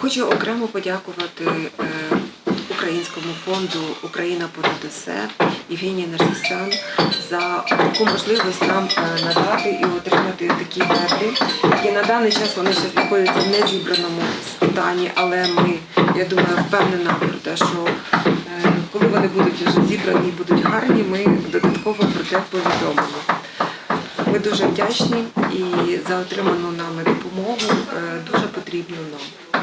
Хочу окремо подякувати е, Українському фонду Україна понад усе Євгенії Нарсисян за таку можливість нам е, надати і отримати такі меблі. І на даний час вони ще знаходяться в незібраному стані, але ми, я думаю, впевнена про те, що е, коли вони будуть вже зібрані і будуть гарні, ми додатково про це повідомимо. Ми дуже вдячні і за отриману нами допомогу дуже потрібну нам.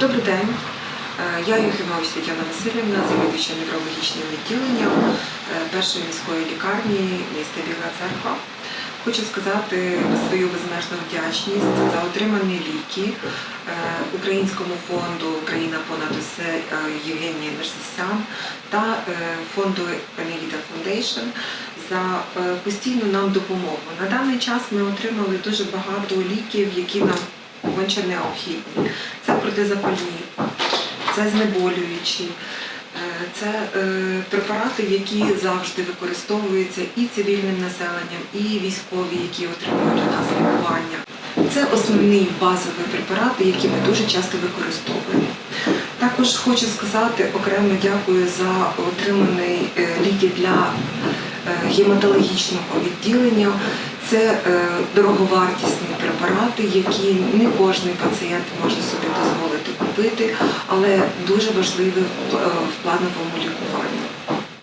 Добрий день. Е, Я Юхимович Тетяна Васильівна, завідувача неврологічним відділенням е, першої міської лікарні міста Біла Церква. Хочу сказати свою безмежну вдячність за отримані ліки е, Українському фонду Україна понад усе Євгенії Нерсисян та фонду Енегіда Foundation за постійну нам допомогу. На даний час ми отримали дуже багато ліків, які нам конче необхідні. Це протизапальні, це знеболюючі, е, це е, препарати, які завжди використовуються і цивільним населенням, і військові, які отримують у нас лікування. Це основні базові препарати, які ми дуже часто використовуємо. Також хочу сказати окремо дякую за отримані е, ліки для гематологічного відділення. Це е, дороговартісні препарати, які не кожен пацієнт може собі дозволити купити, але дуже важливі е, в плановому лікуванні.